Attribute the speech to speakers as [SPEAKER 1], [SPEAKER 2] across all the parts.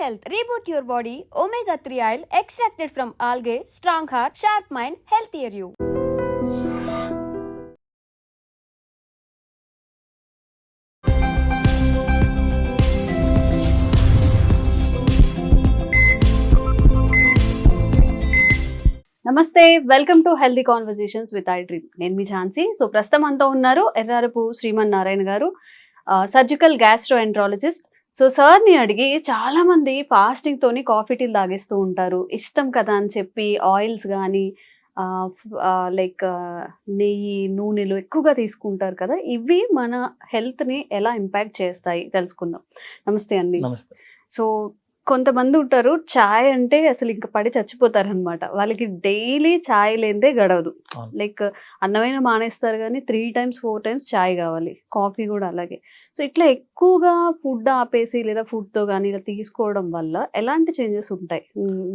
[SPEAKER 1] Health reboot your body omega three oil extracted from algae strong heart sharp mind health year you
[SPEAKER 2] నమస్తే welcome to healthy conversations with I dream నేను మీ Jhansi. So ప్రస్తుతం అంతా ఉన్నారు ఎర్రారపు శ్రీమన్ నారాయణ గారు surgical gastro enterologist so సార్ని అడిగి చాలా మంది ఫాస్టింగ్ తోని కాఫీ టీలు తాగేస్తూ ఉంటారు. ఇష్టం కదా అని చెప్పి ఆయిల్స్ కానీ లైక్ నెయ్యి నూనెలు ఎక్కువగా తీసుకుంటారు కదా ఇవి మన health ని ఎలా ఇంపాక్ట్ చేస్తాయి తెలుసుకుందాం. నమస్తే అండి.
[SPEAKER 3] నమస్తే.
[SPEAKER 2] సో కొంతమంది ఉంటారు చాయ్ అంటే అసలు ఇంకా పడి చచ్చిపోతారు అనమాట వాళ్ళకి డైలీ చాయ్ లేనిదే గడవదు. లైక్ అన్నమైన మానేస్తారు కానీ త్రీ టైమ్స్ ఫోర్ టైమ్స్ చాయ్ కావాలి. కాఫీ కూడా అలాగే. సో ఇట్లా ఎక్కువగా ఫుడ్ ఆపేసి లేదా food తో కానీ ఇలా తీసుకోవడం వల్ల ఎలాంటి చేంజెస్ ఉంటాయి?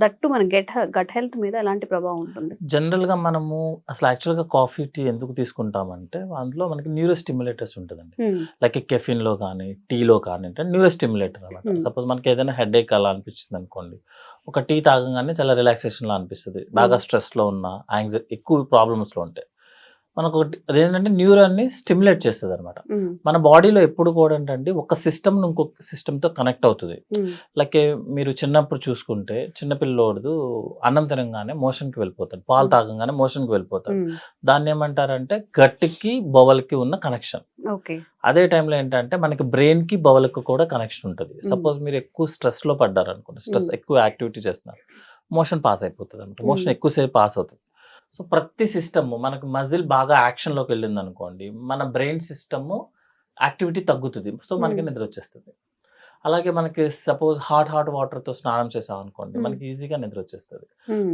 [SPEAKER 2] దట్టు మన గెట్ గట్ హెల్త్ మీద ఎలాంటి ప్రభావం ఉంటుంది?
[SPEAKER 3] జనరల్గా మనము అసలు యాక్చువల్గా కాఫీ టీ ఎందుకు తీసుకుంటామంటే అందులో మనకి న్యూరో స్టిమ్యులేటర్స్ ఉంటుందండి లైక్ కెఫిన్లో కానీ టీలో కానీ అంటే న్యూరో స్టిమ్యులేటర్ అనమాట. సపోజ్ మనకి ఏదైనా హెడ్ ఏక్ అలా అనిపించింది అనుకోండి ఒక టీ తాగంగానే చాలా రిలాక్సేషన్ లా అనిపిస్తుంది. బాగా
[SPEAKER 2] Hmm.
[SPEAKER 3] స్ట్రెస్లో ఉన్న యాంగ్జైటీ ఎక్కువ ప్రాబ్లమ్స్లో ఉంటాయి మనకు ఒకటి అదేంటంటే న్యూరాన్ని స్టిమ్యులేట్ చేస్తుంది అనమాట మన బాడీలో ఎప్పుడు కూడా ఏంటంటే ఒక సిస్టమ్ ఇంకొక సిస్టమ్తో కనెక్ట్ అవుతుంది. లైక్ మీరు చిన్నప్పుడు చూసుకుంటే చిన్నపిల్లోడు అన్నం తినగానే మోషన్కి వెళ్ళిపోతాడు. పాలు. తాగంగానే మోషన్కి వెళ్ళిపోతాడు. దాన్ని ఏమంటారంటే గట్టికి బొవల్కి ఉన్న కనెక్షన్. అదే టైంలో ఏంటంటే మనకి బ్రెయిన్కి బొవల్కి కూడా కనెక్షన్ ఉంటుంది. సపోజ్ మీరు ఎక్కువ స్ట్రెస్లో పడ్డారు అనుకోండి స్ట్రెస్. ఎక్కువ యాక్టివిటీ చేస్తున్నారు మోషన్ పాస్ అయిపోతుంది అనమాట మోషన్. ఎక్కువసేపు పాస్ అవుతుంది. సో ప్రతి సిస్టమ్ మనకి మజిల్ బాగా యాక్షన్లోకి వెళ్ళింది అనుకోండి మన బ్రెయిన్ సిస్టమ్ యాక్టివిటీ తగ్గుతుంది సో మనకి. నిద్ర వచ్చేస్తుంది అలాగే మనకి సపోజ్ హాట్ హాట్ వాటర్తో స్నానం చేసాం అనుకోండి. మనకి ఈజీగా నిద్ర వచ్చేస్తుంది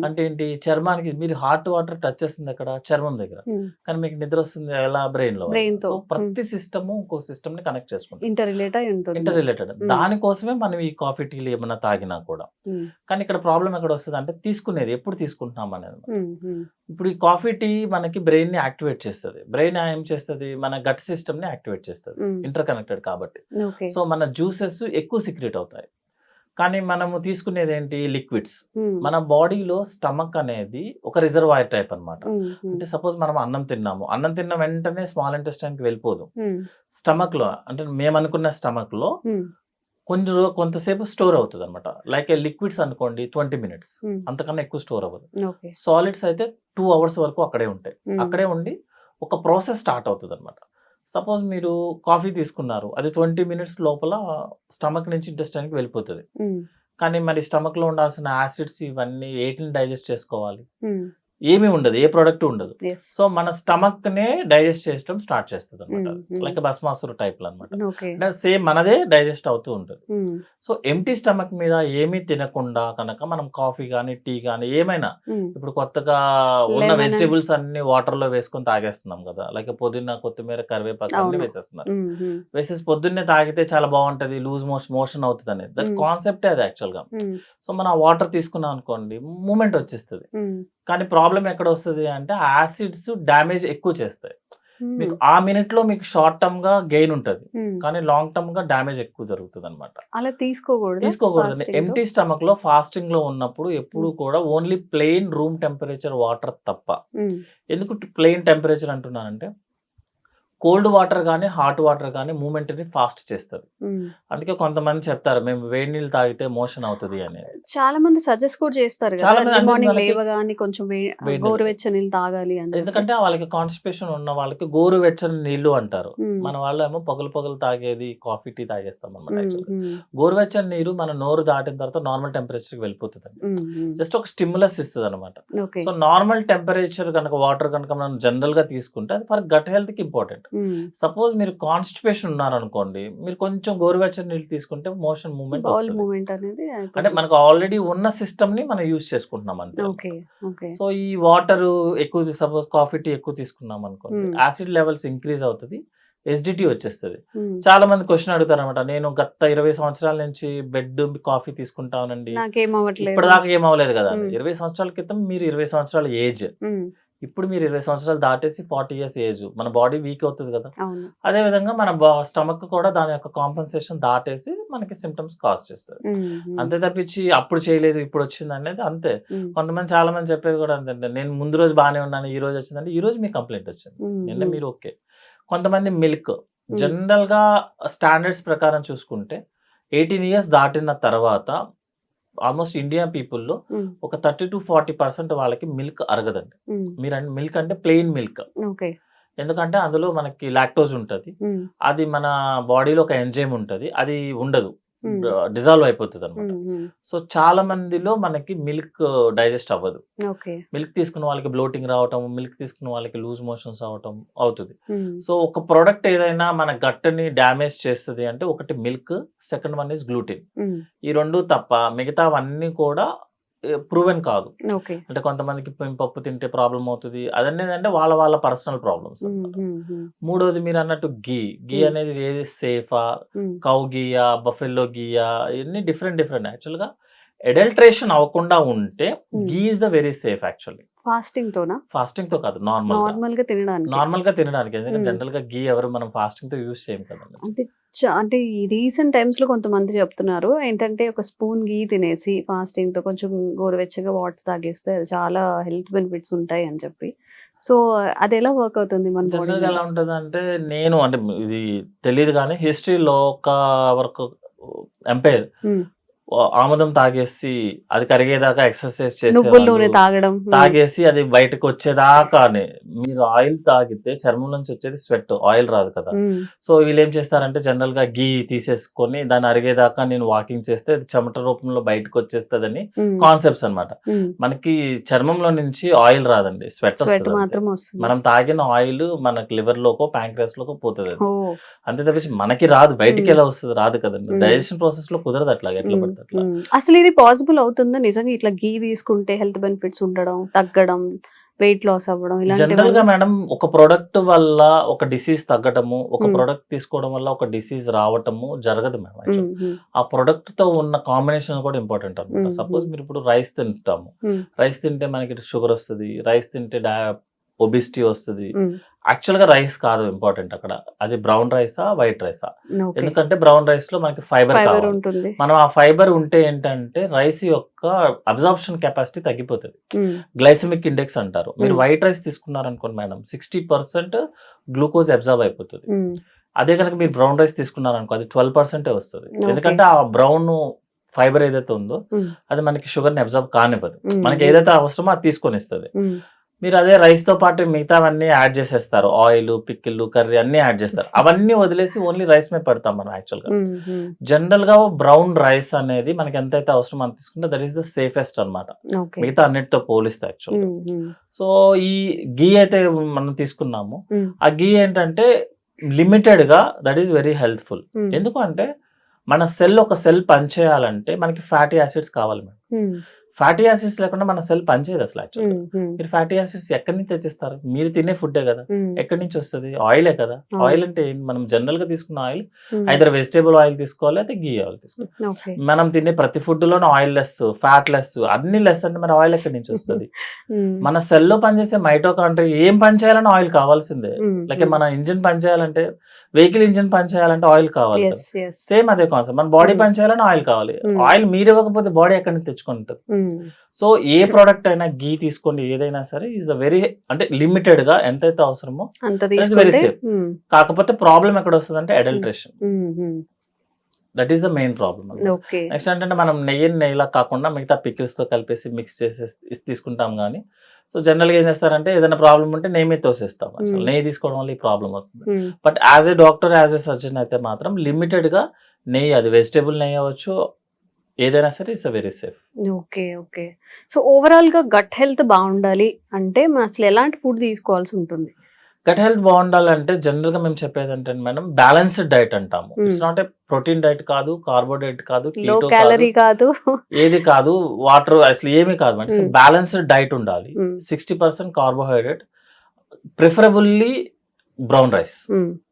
[SPEAKER 3] అంటే ఏంటి? చర్మానికి మీరు హాట్ వాటర్ టచ్ చేస్తుంది అక్కడ చర్మం దగ్గర. కానీ మీకు నిద్ర వస్తుంది ఎలా?
[SPEAKER 2] బ్రెయిన్లో.
[SPEAKER 3] సో ప్రతి సిస్టమ్ ఇంకో సిస్టమ్ని కనెక్ట్ చేసుకుంటుంది.
[SPEAKER 2] ఇంటర్ రిలేట్ అయి ఉంటుంది.
[SPEAKER 3] Interrelated. దానికోసమే మనం ఈ కాఫీ టీలు ఏమైనా తాగినా కూడా. కానీ ఇక్కడ ప్రాబ్లం ఎక్కడ వస్తుంది అంటే తీసుకునేది ఎప్పుడు తీసుకుంటున్నాం అనేది ఇప్పుడు ఈ కాఫీ టీ మనకి బ్రెయిన్ని యాక్టివేట్ చేస్తుంది. బ్రెయిన్ ఏం చేస్తుంది? మన గట్ సిస్టమ్ని యాక్టివేట్ చేస్తుంది. ఇంటర్ కనెక్టెడ్ కాబట్టి. సో మన జ్యూసెస్ ఎక్కువ సీక్రెట్ అవుతాయి. కానీ మనము తీసుకునేది ఏంటి? లిక్విడ్స్ మన బాడీలో స్టమక్ అనేది ఒక రిజర్వాయర్ టైప్
[SPEAKER 2] ఉమ్,
[SPEAKER 3] అంటే సపోజ్ మనం అన్నం తిన్నాము. అన్నం తిన్న వెంటనే స్మాల్ ఇంటెస్టైన్కి వెళ్ళిపోదు. స్టమక్లో అంటే మేము అనుకున్న
[SPEAKER 2] స్టమక్లో
[SPEAKER 3] కొంచెం కొంతసేపు స్టోర్ అవుతుంది అనమాట లైక్ లిక్విడ్స్ అనుకోండి ట్వంటీ మినిట్స్ అంతకన్నా ఎక్కువ స్టోర్ అవ్వదు. సాలిడ్స్ అయితే టూ అవర్స్ వరకు అక్కడే ఉంటాయి. అక్కడే ఉండి ఒక ప్రాసెస్ స్టార్ట్ అవుతుంది అనమాట సపోజ్ మీరు కాఫీ తీసుకున్నారు అది ట్వంటీ మినిట్స్ లోపల స్టమక్ నుంచి intestine కి వెళ్ళిపోతుంది కానీ మరి stomach లో ఉండాల్సిన యాసిడ్స్ ఇవన్నీ ఏటిని డైజెస్ట్ చేసుకోవాలి? ఏమీ ఉండదు ఏ ప్రోడక్ట్ ఉండదు. సో మన స్టమక్ నే డైజెస్ట్ చేయడం స్టార్ట్ చేస్తుంది అనమాట
[SPEAKER 2] Mm, mm.
[SPEAKER 3] లైక్ భస్మాసురు టైప్ అనమాట సేమ్ మనదే డైజెస్ట్ అవుతూ ఉంటుంది. సో ఎంటీ స్టమక్ మీద ఏమీ తినకుండా కనుక మనం కాఫీ కానీ టీ కానీ ఏమైనా
[SPEAKER 2] ఉమ్,
[SPEAKER 3] ఇప్పుడు కొత్తగా ఉన్న. వెజిటేబుల్స్ అన్ని వాటర్లో వేసుకొని తాగేస్తున్నాం కదా లైక్ పుదీనా కొత్తిమీర కరివేపాకు అన్ని. వేసేస్తున్నారు.
[SPEAKER 2] ఉమ్,
[SPEAKER 3] వేసేసి పొద్దున్నే తాగితే చాలా బాగుంటది లూజ్ మోషన్ మోషన్ అవుతుంది అనేది. That
[SPEAKER 2] Mm.
[SPEAKER 3] కాన్సెప్టే అది
[SPEAKER 2] యాక్చువల్గా.
[SPEAKER 3] సో మనం వాటర్ తీసుకున్నాం అనుకోండి మూమెంట్ వచ్చేస్తుంది. కానీ ప్రాబ్లం ఎక్కడ వస్తుంది అంటే యాసిడ్స్ డ్యామేజ్ ఎక్కువ చేస్తాయి. మీకు ఆ మినిట్లో మీకు షార్ట్ టర్మ్గా గెయిన్ ఉంటది. కానీ లాంగ్ టర్మ్గా డ్యామేజ్ ఎక్కువ జరుగుతుంది అనమాట
[SPEAKER 2] అలా తీసుకోకూడదు
[SPEAKER 3] తీసుకోకూడదు. ఎంటీ స్టమక్లో ఫాస్టింగ్లో ఉన్నప్పుడు ఎప్పుడు కూడా only plain room temperature water తప్ప. ఎందుకు ప్లెయిన్ టెంపరేచర్ అంటున్నానంటే కోల్డ్ వాటర్ కానీ హాట్ వాటర్ కానీ మూమెంట్ని ఫాస్ట్ చేస్తుంది. అందుకే కొంతమంది చెప్తారు మేము వేడి నీళ్ళు తాగితే మోషన్ అవుతుంది అని.
[SPEAKER 2] చాలా మంది సజెస్ట్ కూడా చేస్తారు కొంచెం గోరువెచ్చని నీళ్ళు తాగాలి అని
[SPEAKER 3] ఎందుకంటే వాళ్ళకి కాన్స్టిపేషన్ ఉన్న వాళ్ళకి గోరు వెచ్చని నీళ్ళు అంటారు మన వాళ్ళు ఏమో పగలు పగలు తాగేది కాఫీ టీ తాగేస్తాం అనమాట గోరువెచ్చని నీరు మన నోరు దాటిన తర్వాత నార్మల్ టెంపరేచర్కి వెళ్ళిపోతుంది జస్ట్ ఒక స్టిమ్యులస్ ఇస్తుంది అనమాట సో నార్మల్ టెంపరేచర్ కనుక వాటర్ కనుక మనం జనరల్గా తీసుకుంటే అది ఫర్ గట్ హెల్త్కి ఇంపార్టెంట్. సపోజ్ మీరు కాన్స్టిపేషన్ ఉన్నారనుకోండి మీరు కొంచెం గోరువెచ్చని నీళ్ళు తీసుకుంటే మోషన్ మూవ్మెంట్
[SPEAKER 2] బౌల్ మూమెంట్ అనేది
[SPEAKER 3] అంటే మనకు ఆల్రెడీ ఉన్న సిస్టమ్ని మనం యూజ్ చేసుకుంటున్నాం అంతే సో ఈ వాటర్ ఎక్కువ సపోజ్ కాఫీ టీ ఎక్కువ తీసుకున్నాం అనుకోండి. యాసిడ్ లెవెల్స్ ఇంక్రీజ్ అవుతుంది ఎస్డిటీ వచ్చేస్తుంది. చాలా మంది క్వశ్చన్ అడుగుతారు అనమాట నేను గత ఇరవై సంవత్సరాల నుంచి బెడ్ కాఫీ తీసుకుంటానండి ఇప్పటిదాకా ఏం అవ్వలేదు కదా. ఇరవై సంవత్సరాల క్రితం మీరు ఇరవై సంవత్సరాల ఏజ్. ఇప్పుడు మీరు ఇరవై సంవత్సరాలు దాటేసి ఫార్టీ ఇయర్స్ ఏజ్ మన బాడీ వీక్ అవుతుంది కదా? అదే విధంగా మన స్టమక్ కూడా దాని యొక్క కాంపన్సేషన్ దాటేసి మనకి సిమ్టమ్స్ కాజ్ చేస్తుంది. అంతే తప్పించి అప్పుడు చేయలేదు ఇప్పుడు వచ్చింది అనేది అంతే. కొంతమంది చాలా మంది చెప్పేది కూడా అంతే నేను ముందు రోజు బాగానే ఉన్నాను ఈ రోజు వచ్చిందంటే ఈ రోజు మీ కంప్లైంట్ వచ్చింది. నిన్న మీరు ఓకే. కొంతమంది మిల్క్. జనరల్గా స్టాండర్డ్స్ ప్రకారం చూసుకుంటే ఎయిటీన్ ఇయర్స్ దాటిన తర్వాత ఆల్మోస్ట్ ఇండియా పీపుల్లో ఒక థర్టీ టు ఫార్టీ పర్సెంట్ వాళ్ళకి మిల్క్ అరగదండి.
[SPEAKER 2] ఉమ్,
[SPEAKER 3] మీరు మిల్క్ అంటే ప్లెయిన్ మిల్క్ ఎందుకంటే అందులో మనకి లాక్టోజ్ ఉంటుంది.
[SPEAKER 2] ఉమ్,
[SPEAKER 3] అది మన బాడీలో ఒక ఎంజైమ్ ఉంటుంది. అది ఉండదు. డిజాల్వ్ అయిపోతుంది అనమాట సో చాలా మందిలో మనకి మిల్క్ డైజెస్ట్ అవ్వదు. మిల్క్ తీసుకున్న వాళ్ళకి బ్లోటింగ్ రావటం మిల్క్ తీసుకున్న వాళ్ళకి లూజ్ మోషన్స్ అవటం అవుతుంది. సో ఒక ప్రోడక్ట్ ఏదైనా మన గట్టని డ్యామేజ్ చేస్తుంది అంటే ఒకటి milk second one is gluten. ఈ రెండు తప్ప మిగతావన్నీ కూడా ప్రూవెన్ కాదు. అంటే కొంతమందికి పెంపప్పు తింటే ప్రాబ్లం అవుతుంది. అదనేది అంటే వాళ్ళ వాళ్ళ పర్సనల్ ప్రాబ్లమ్స్ మూడోది మీరు అన్నట్టు గీ గీ. అనేది ఏది సేఫా కౌ గీయా బఫెల్లో గీయా ఇవన్నీ డిఫరెంట్ డిఫరెంట్ యాక్చువల్గా ఎడల్ట్రేషన్ అవ్వకుండా ఉంటే
[SPEAKER 2] Hmm.
[SPEAKER 3] Ghee is the very safe actually
[SPEAKER 2] fasting తోనా?
[SPEAKER 3] ఫాస్టింగ్తో కాదు నార్మల్
[SPEAKER 2] నార్మల్గా తినడానికి.
[SPEAKER 3] నార్మల్గా తినడానికి ఎందుకంటే
[SPEAKER 2] Hmm.
[SPEAKER 3] జనరల్గా గీ ఎవరు మనం ఫాస్టింగ్తో యూస్ చేయం కదండి.
[SPEAKER 2] అంటే అంటే ఈ రీసెంట్ టైమ్స్లో కొంతమంది చెప్తున్నారు ఏంటంటే ఒక స్పూన్ గీ తినేసి ఫాస్టింగ్తో కొంచెం గోరువెచ్చగా వాటర్ తాగేస్తే అది చాలా హెల్త్ బెనిఫిట్స్ ఉంటాయి అని చెప్పి. సో అది ఎలా వర్క్ అవుతుంది మన
[SPEAKER 3] జనరల్ ఎలా ఉంటుంది అంటే నేను అంటే ఇది తెలియదు కానీ హిస్టరీలో ఒక వరకు ఎంపైర్
[SPEAKER 2] Hmm.
[SPEAKER 3] ఆముదం తాగేసి అది కరిగేదాకా ఎక్సర్సైజ్ చేసి
[SPEAKER 2] తాగడం
[SPEAKER 3] తాగేసి అది బయటకు వచ్చేదాకానే మీరు ఆయిల్ తాగితే చర్మం నుంచి వచ్చేది స్వెట్ ఆయిల్ రాదు కదా. సో వీళ్ళు ఏం చేస్తారంటే జనరల్గా గీ తీసేసుకొని దాన్ని అరిగేదాకా నేను వాకింగ్ చేస్తే అది చెమట రూపంలో బయటకు వచ్చేస్తుందని
[SPEAKER 2] ఉమ్,
[SPEAKER 3] కాన్సెప్ట్స్ అన్నమాట.
[SPEAKER 2] ఉమ్,
[SPEAKER 3] మనకి చర్మంలో నుంచి ఆయిల్ రాదండి స్వెట్ మనం తాగిన ఆయిల్ మనకి లివర్ లోకో ప్యాంక్రియాస్ లోకో పోతుంది అంతే తప్పించి మనకి రాదు బయటికి. ఎలా వస్తుంది రాదు కదండి. డైజెషన్ ప్రాసెస్లో కుదరదు అట్లా ఎట్లా అట్లా.
[SPEAKER 2] అసలు ఇది పాసిబుల్ అవుతుందా? నిజంగా ఇట్లా గీ తీసుకుంటే హెల్త్ బెనిఫిట్స్ ఉండడం తగ్గడం వెయిట్ లాస్ అవ్వడం జనరల్గా
[SPEAKER 3] మేడం ఒక ప్రోడక్ట్ వల్ల ఒక డిసీజ్ తగ్గటము ఒక. ప్రోడక్ట్ తీసుకోవడం వల్ల ఒక డిసీజ్ రావటము జరగదు మేడం ఆ ప్రొడక్ట్తో ఉన్న కాంబినేషన్ కూడా ఇంపార్టెంట్ అనమాట. సపోజ్ మీరు ఇప్పుడు రైస్ తింటాము. రైస్ తింటే మనకి షుగర్ వస్తుంది. రైస్ తింటే ఒబిసిటీ వస్తుంది.
[SPEAKER 2] ఉమ్,
[SPEAKER 3] యాక్చువల్గా రైస్ కాదు ఇంపార్టెంట్ అక్కడ. అది బ్రౌన్ రైసా వైట్ రైసా ఎందుకంటే బ్రౌన్ రైస్లో మనకి ఫైబర్
[SPEAKER 2] ఉంటుంది.
[SPEAKER 3] మనం ఆ ఫైబర్ ఉంటే ఏంటంటే రైస్ యొక్క అబ్జార్ప్షన్ కెపాసిటీ తగ్గిపోతుంది. గ్లైసమిక్ ఇండెక్స్ అంటారు. మీరు
[SPEAKER 2] Hmm.
[SPEAKER 3] White rice తీసుకున్నారనుకోండి madam sixty percent glucose absorb అయిపోతుంది.
[SPEAKER 2] ఉమ్,
[SPEAKER 3] అదే కనుక మీరు బ్రౌన్ రైస్ తీసుకున్నారనుకో అది ట్వెల్వ్ పర్సెంటే వస్తుంది. ఎందుకంటే ఆ బ్రౌన్ ఫైబర్ ఏదైతే ఉందో అది మనకి షుగర్ని అబ్జర్వ్ కానివ్వదు. మనకి ఏదైతే అవసరమో అది తీసుకొని ఇస్తుంది మీరు అదే రైస్తో పాటు మిగతావన్నీ యాడ్ చేసేస్తారు. ఆయిల్ పిక్కిళ్ళు కర్రీ అన్ని యాడ్ చేస్తారు. అవన్నీ వదిలేసి ఓన్లీ రైస్ మీద పెడతాం మనం యాక్చువల్గా.
[SPEAKER 2] ఉమ్, ఉమ్,
[SPEAKER 3] జనరల్గా బ్రౌన్ రైస్ అనేది మనకి ఎంతైతే అవసరం మనం తీసుకుంటే దట్ ఈస్ ద సేఫెస్ట్ అన్నమాట.
[SPEAKER 2] ఓకే.
[SPEAKER 3] మిగతా అన్నిటితో పోలిస్తే యాక్చువల్
[SPEAKER 2] ఉమ్, ఉమ్,
[SPEAKER 3] సో ఈ గీ అయితే మనం తీసుకున్నాము. ఆ గీ ఏంటంటే లిమిటెడ్గా that is very helpful
[SPEAKER 2] um,
[SPEAKER 3] ఎందుకు అంటే మన సెల్ ఒక సెల్ పనిచేయాలంటే మనకి ఫ్యాటీ యాసిడ్స్ కావాలి మేడం. ఫ్యాటీ యాసిడ్స్ లేకుండా మన సెల్ పనిచేయదు అసలు యాక్చువల్ మీరు ఫ్యాటీ యాసిడ్స్ ఎక్కడి నుంచి తెచ్చిస్తారు? మీరు తినే ఫుడ్డే కదా. ఎక్కడి నుంచి వస్తుంది? ఆయిలే కదా. ఆయిల్ అంటే? మనం జనరల్గా తీసుకున్న ఆయిల్ ఐదర్ వెజిటేబుల్ ఆయిల్ తీసుకోవాలి అయితే గీ ఆయిల్ తీసుకోవాలి. మనం తినే ప్రతి ఫుడ్ లోనూ ఆయిల్ లెస్ ఫ్యాట్ లెస్ అన్ని లెస్ అంటే మన ఆయిల్ ఎక్కడి నుంచి వస్తుంది? మన సెల్లో పనిచేసే మైటోకాండ్రియా ఏం పని చేయాలన్నా ఆయిల్ కావాల్సిందే.
[SPEAKER 2] ఉమ్,
[SPEAKER 3] లైక్ మన ఇంజిన్ పని చేయాలంటే వెహికల్ ఇంజిన్ పని చేయాలంటే ఆయిల్ కావాలి. సేమ్ అదే కాన్సెప్ట్ మన బాడీ
[SPEAKER 2] Mm.
[SPEAKER 3] పని చేయాలని ఆయిల్ కావాలి. ఆయిల్ మీరు ఇవ్వకపోతే బాడీ ఎక్కడి నుంచి తెచ్చుకుంటుంది? సో ఏ ప్రోడక్ట్ అయినా గీ తీసుకోండి ఏదైనా సరే ఈజ్ అ వెరీ అంటే లిమిటెడ్గా ఎంతైతే అవసరమో
[SPEAKER 2] తీసుకుంటే
[SPEAKER 3] safe.
[SPEAKER 2] ఉమ్,
[SPEAKER 3] కాకపోతే ప్రాబ్లం ఎక్కడ వస్తుంది అంటే adulteration that is the main problem
[SPEAKER 2] okay
[SPEAKER 3] next ఏంటంటే మనం నెయ్యిని నెయ్యిలా కాకుండా మిగతా pickles తో కలిపేసి మిక్స్ చేసేసి తీసుకుంటాం కానీ సో జనరల్గా ఏం చేస్తారంటే ఏదైనా ప్రాబ్లం ఉంటే నెయ్యి మీద తోసేస్తాం. అసలు
[SPEAKER 2] Mm.
[SPEAKER 3] నెయ్యి తీసుకోవడం వల్ల ఈ ప్రాబ్లం అవుతుంది. But as a doctor as a surgeon అయితే మాత్రం లిమిటెడ్గా నెయ్యి అది వెజిటేబుల్ నెయ్యి అవ్వచ్చు ఏదైనా సరే it's very safe.
[SPEAKER 2] Okay okay. So ఓవరాల్గా గట్ హెల్త్ బాగుండాలి అంటే మనం అసలు ఎలాంటి ఫుడ్ తీసుకోవాల్సి ఉంటుంది?
[SPEAKER 3] గట్ హెల్త్ బాగుండాలంటే జనరల్గా మేము చెప్పేది అంటే మేడం బ్యాలెన్స్డ్ డైట్ అంటాము.
[SPEAKER 2] Mm.
[SPEAKER 3] It's not a protein diet కాదు కార్బోహైడ్రేట్ కాదు
[SPEAKER 2] క్యాలరీ
[SPEAKER 3] కాదు. ఏది కాదు వాటర్ అసలు ఏమీ కాదు మేడం.
[SPEAKER 2] Mm.
[SPEAKER 3] బ్యాలెన్స్డ్ డైట్ ఉండాలి.
[SPEAKER 2] ఉమ్,
[SPEAKER 3] sixty percent carbohydrate preferably brown rice.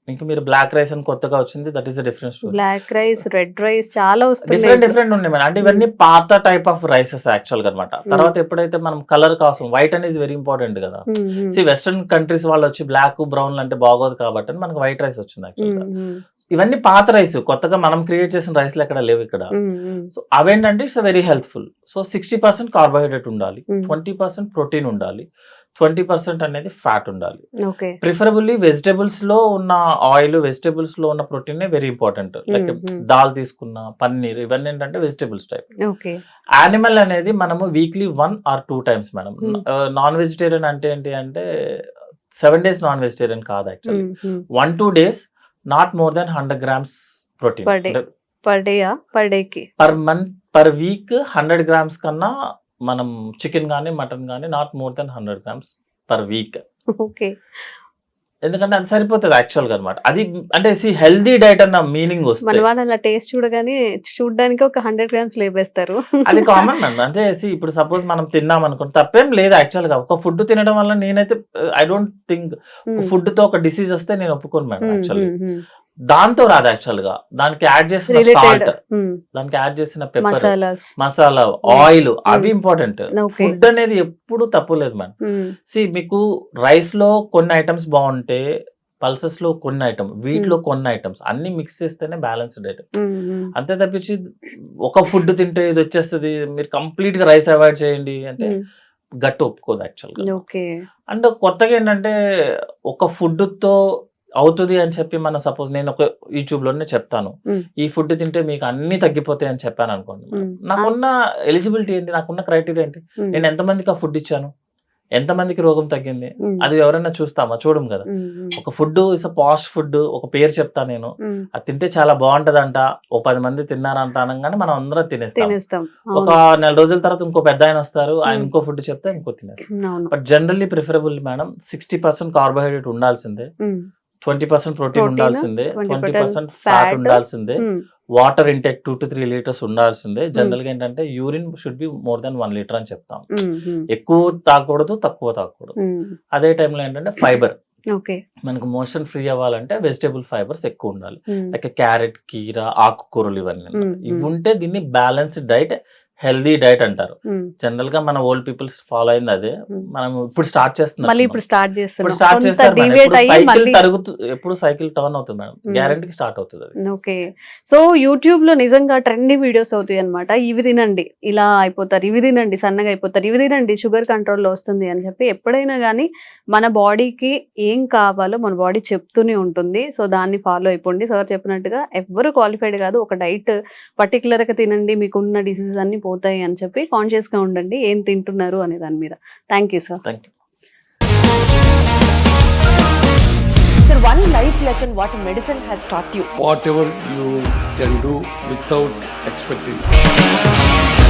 [SPEAKER 3] ఇంకా మీరు బ్లాక్ రైస్ అని కొత్తగా వచ్చింది that is difference
[SPEAKER 2] black rice red rice చాలా వస్తున్నాయి.
[SPEAKER 3] డిఫరెంట్ డిఫరెంట్ ఉన్నాయి మేడం. అంటే ఇవన్నీ పాత టైప్ ఆఫ్ రైసెస్ యాక్చువల్గా అనమాట తర్వాత ఎప్పుడైతే మనం కలర్ కోసం వైట్ అనేది వెరీ ఇంపార్టెంట్ కదా. సి వెస్టర్న్ కంట్రీస్ వాళ్ళు వచ్చి బ్లాక్ బ్రౌన్ అంటే బాగోదు కాబట్టి మనకు వైట్ రైస్ వచ్చింది యాక్చువల్గా.
[SPEAKER 2] మ్మ్.
[SPEAKER 3] ఇవన్నీ పాత రైస్ కొత్తగా మనం క్రియేట్ చేసిన రైస్లు ఎక్కడ లేవు ఇక్కడ. సో అవేంటంటే it's very helpful so sixty percent carbohydrate ఉండాలి
[SPEAKER 2] Hmm.
[SPEAKER 3] ట్వంటీ పర్సెంట్ ప్రోటీన్ ఉండాలి. ట్వంటీ పర్సెంట్ అనేది ఫ్యాట్ ఉండాలి. ప్రిఫరబుల్లీ వెజిటేబుల్స్లో ఉన్న ఆయిల్ వెజిటేబుల్స్లో ఉన్న protein very important. Like. Dal తీసుకున్న పన్నీర్ ఇవన్నీ ఏంటంటే వెజిటేబుల్స్ టైప్. యానిమల్ అనేది మనము weekly one or two times madam. Non vegetarian అంటే ఏంటి అంటే సెవెన్ డేస్ నాన్ వెజిటేరియన్ కాదు actually. One two days not more than hundred grams protein.
[SPEAKER 2] Per డేయా? Per డేకి?
[SPEAKER 3] Per month per week hundred grams కన్నా మనం chicken కానీ mutton కానీ not more than hundred grams per week.
[SPEAKER 2] Okay.
[SPEAKER 3] ఎందుకంటే అది సరిపోతుంది యాక్చువల్గా అనమాట అది అంటే హెల్దీ డైట్ అన్న మీనింగ్
[SPEAKER 2] మన
[SPEAKER 3] వస్తుంది
[SPEAKER 2] వాళ్ళు అలా టేస్ట్ చూడగానే చూడడానికి ఒక హండ్రెడ్ గ్రామ్స్ లేపేస్తారు.
[SPEAKER 3] అది కామన్ అండి అంటే see, ఇప్పుడు సపోజ్ మనం తిన్నాం అనుకోండి తప్పేం లేదు యాక్చువల్గా ఒక ఫుడ్ తినడం వల్ల నేనైతే ఐ డోంట్ థింక్. ఫుడ్తో ఒక డిసీజ్ వస్తే నేను ఒప్పుకోను మేడం యాక్చువల్లీ. దాంతో రాదు యాక్చువల్గా దానికి యాడ్ చేసిన. సాల్ట్. దానికి యాడ్ చేసిన పెప్పర్ మసాలా ఆయిల్ అవి ఇంపార్టెంట్ ఫుడ్ అనేది ఎప్పుడు తప్పులేదు మేడం
[SPEAKER 2] మ్మ్.
[SPEAKER 3] సి మీకు రైస్లో కొన్ని ఐటమ్స్ బాగుంటే పల్సెస్లో కొన్ని ఐటమ్ వీటిలో కొన్ని ఐటమ్స్ అన్ని మిక్స్ చేస్తేనే బ్యాలెన్స్డ్ ఐటమ్. అంతే తప్పించి ఒక ఫుడ్ తింటే ఇది వచ్చేస్తుంది మీరు కంప్లీట్గా రైస్ అవాయిడ్ చేయండి అంటే. గట్టి ఒప్పుకోదు యాక్చువల్గా
[SPEAKER 2] ఓకే
[SPEAKER 3] అండ్ కొత్తగా ఏంటంటే ఒక ఫుడ్తో అవుతుంది అని చెప్పి మన సపోజ్ నేను ఒక యూట్యూబ్లోనే చెప్తాను. ఈ ఫుడ్ తింటే మీకు అన్ని తగ్గిపోతాయి అని చెప్పాను అనుకోండి. నాకున్న ఎలిజిబిలిటీ ఏంటి నాకున్న క్రైటీరియా ఏంటి. నేను ఎంతమందికి ఆ ఫుడ్ ఇచ్చాను ఎంతమందికి రోగం తగ్గింది. అది ఎవరైనా చూస్తామా చూడం కదా. ఒక ఫుడ్ ఇస్ పాస్ట్ ఫుడ్ ఒక పేరు చెప్తా నేను. అది తింటే చాలా బాగుంటదంట ఓ పది మంది తిన్నారంట అనగానే మనం అందరం తినేస్తాం ఒక. నెల రోజుల తర్వాత ఇంకో పెద్ద ఆయన వస్తారు ఆయన. ఇంకో ఫుడ్ చెప్తే ఇంకో తినేస్తాం but generally preferable madam sixty percent carbohydrate ఉండాల్సిందే. ట్వంటీ పర్సెంట్ ప్రోటీన్ ఉండాల్సిందే
[SPEAKER 2] 20%
[SPEAKER 3] ట్వంటీ పర్సెంట్. ఫ్యాట్ ఉండాల్సిందే. Water intake two to three litres ఉండాల్సిందే జనరల్గా ఏంటంటే urine should be more than one litre అని చెప్తాం. ఎక్కువ తాగకూడదు తక్కువ తాగకూడదు. అదే టైంలో ఏంటంటే ఫైబర్ మనకు మోషన్ ఫ్రీ అవ్వాలంటే వెజిటేబుల్ ఫైబర్స్ ఎక్కువ ఉండాలి. లైక్ క్యారెట్ కీర ఆకుకూరలు ఇవన్నీ ఇవి. ఉంటే దీన్ని బ్యాలెన్స్డ్ డైట్ హెల్దీ డైట్ అంటారు. జనరల్గా మన ఓల్డ్ పీపుల్స్ ఫాలో అయింది అదే. మనం ఇప్పుడు స్టార్ట్ చేస్తున్నాం.
[SPEAKER 2] మళ్ళీ ఇప్పుడు స్టార్ట్ చేస్తున్నాం.
[SPEAKER 3] చేస్తారు సైకిల్ తరుగుతూ ఎప్పుడు సైకిల్ టర్న్ అవుతుంది మేడం.
[SPEAKER 2] మ్మ్.
[SPEAKER 3] గ్యారంటీకి స్టార్ట్ అవుతుంది అది.
[SPEAKER 2] ఓకే. సో యూట్యూబ్లో నిజంగా ట్రెండీ వీడియోస్ అవుతాయి అనమాట ఇవి తినండి. ఇలా అయిపోతారు ఇవి తినండి సన్నగా అయిపోతారు ఇవి తినండి షుగర్ కంట్రోల్లో వస్తుంది అని చెప్పి ఎప్పుడైనా కానీ మన బాడీకి ఏం కావాలో మన బాడీ చెప్తూనే ఉంటుంది. సో దాన్ని ఫాలో అయిపోండి. సార్ చెప్పినట్టుగా ఎవ్వరు క్వాలిఫైడ్ కాదు. ఒక డైట్ పర్టికులర్గా తినండి. మీకు ఉన్న డిసీజెస్ అన్ని పోతాయి అని చెప్పి కాన్షియస్గా ఉండండి ఏం తింటున్నారు అనే దాని మీద thank you sir
[SPEAKER 3] thank you
[SPEAKER 1] Sir, one life lesson what medicine has taught you.
[SPEAKER 4] whatever you can do without expecting.